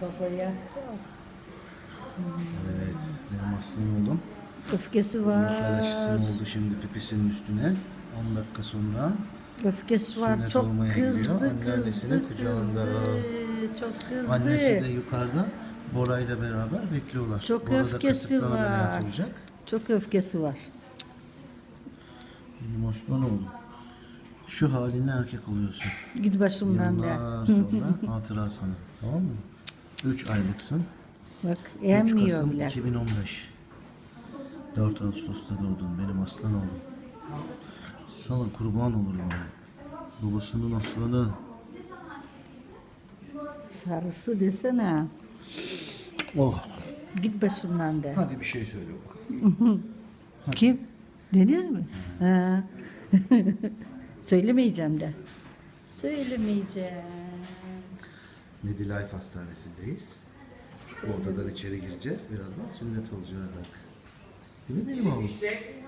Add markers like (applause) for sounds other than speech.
babaya. Evet. Benim aslan oğlum. Öfkesi var. Arkadaşısın oldu şimdi pipisinin üstüne. 10 dakika sonra Öfkesi var. Sünnet Çok olmaya gidiyor. kızdı, Anneannesinin kızdı, kucağında. kızdı. Çok kızdı. annesi de yukarıda Bora ile beraber bekliyorlar. Çok Bora da öfkesi kasıktan ameliyat var. olacak. Çok öfkesi var. Benim aslan oğlum. Şu haline erkek oluyorsun. Git başımdan de. Yıllar sonra (laughs) hatıra sana. Tamam mı? 3 aylıksın. Bak 3 emmiyor Kasım bile. 2015. 4 Ağustos'ta doğdun benim aslan oğlum. Sana kurban olurum ben. Babasının aslanı. Sarısı desene. Oh. Git başımdan de. Hadi bir şey söyle bakalım. (laughs) Kim? Deniz mi? Ha. (laughs) Söylemeyeceğim de. Söylemeyeceğim. Medilife Hastanesi'ndeyiz. Bu odadan içeri gireceğiz. Birazdan sünnet olacak. Değil mi benim oğlum?